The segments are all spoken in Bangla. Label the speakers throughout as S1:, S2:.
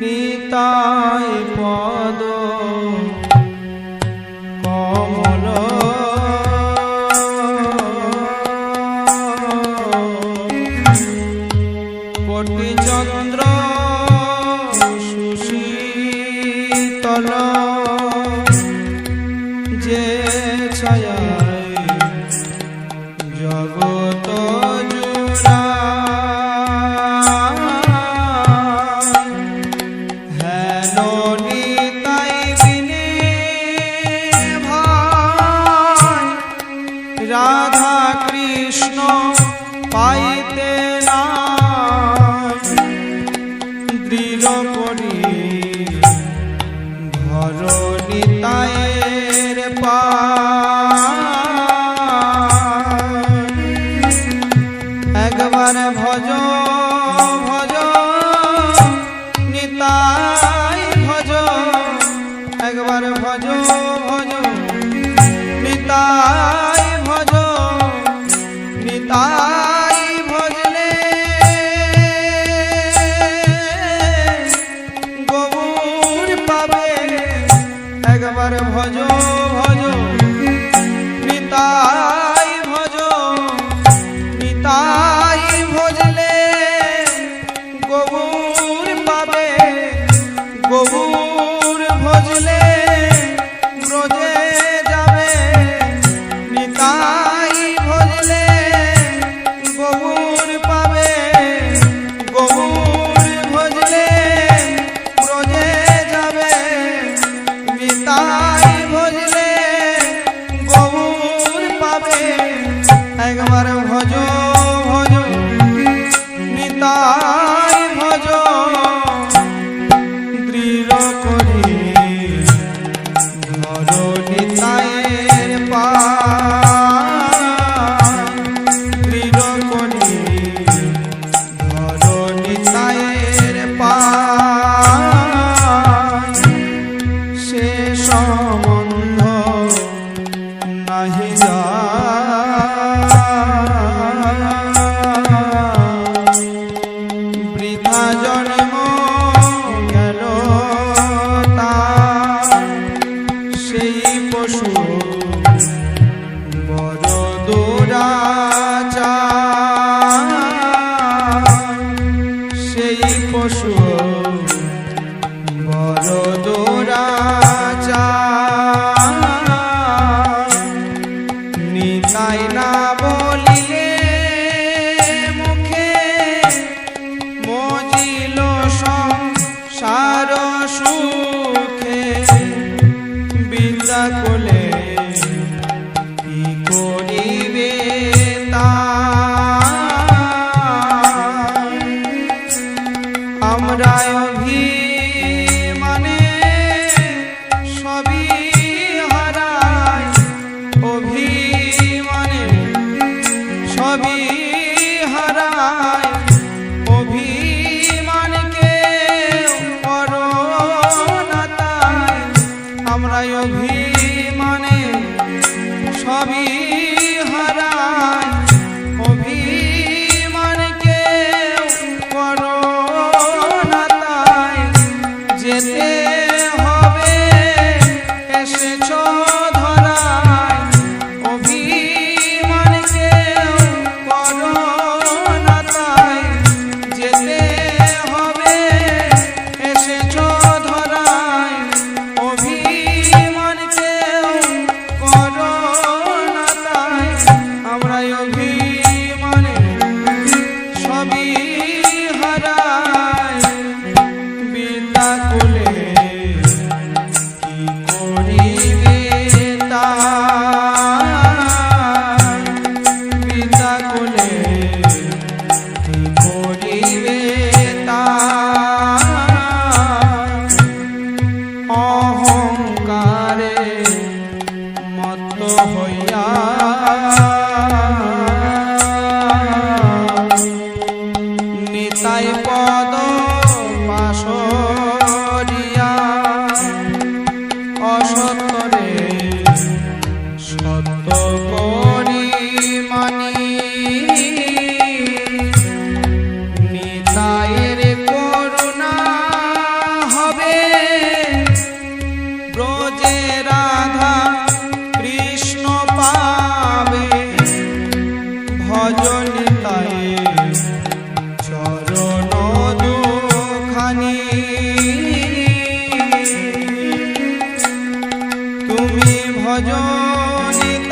S1: নিতাই পদ কমল। কোটি চন্দ্র সুশীতলা। মায়ের পা একবার ভজ ভজ নিতাই ভজ। একবার ভজ ভজ নিতাই 사랑은 পদ তুমি ভজনিতাই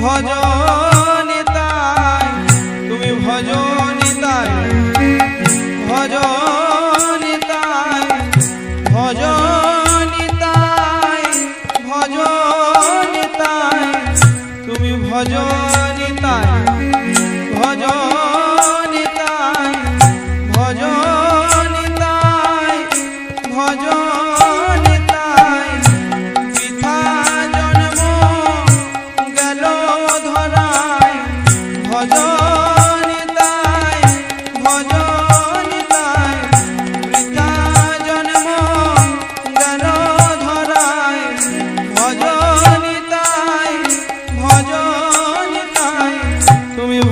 S1: ভজন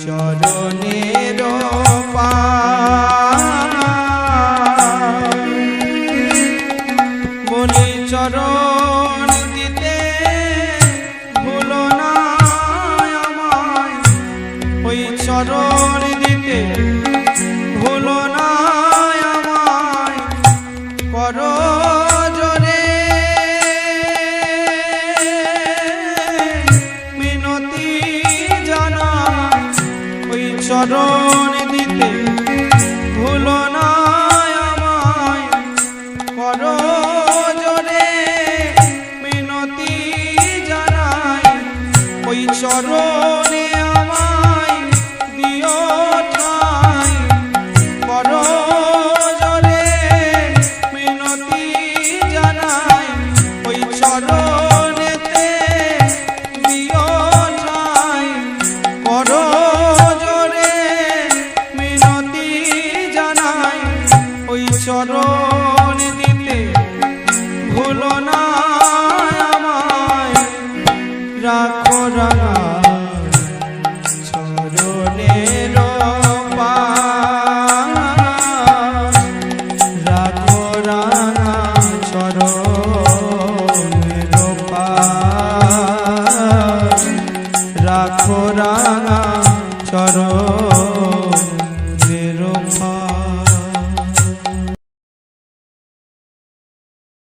S1: চরণের পা বলি চরণ দিতে ভুলো চরণ দিতে ভুলো না চরণ দিতে ভুলো না আমায়। কর জোরে মিনতি জানায় ওই চরণ চরণ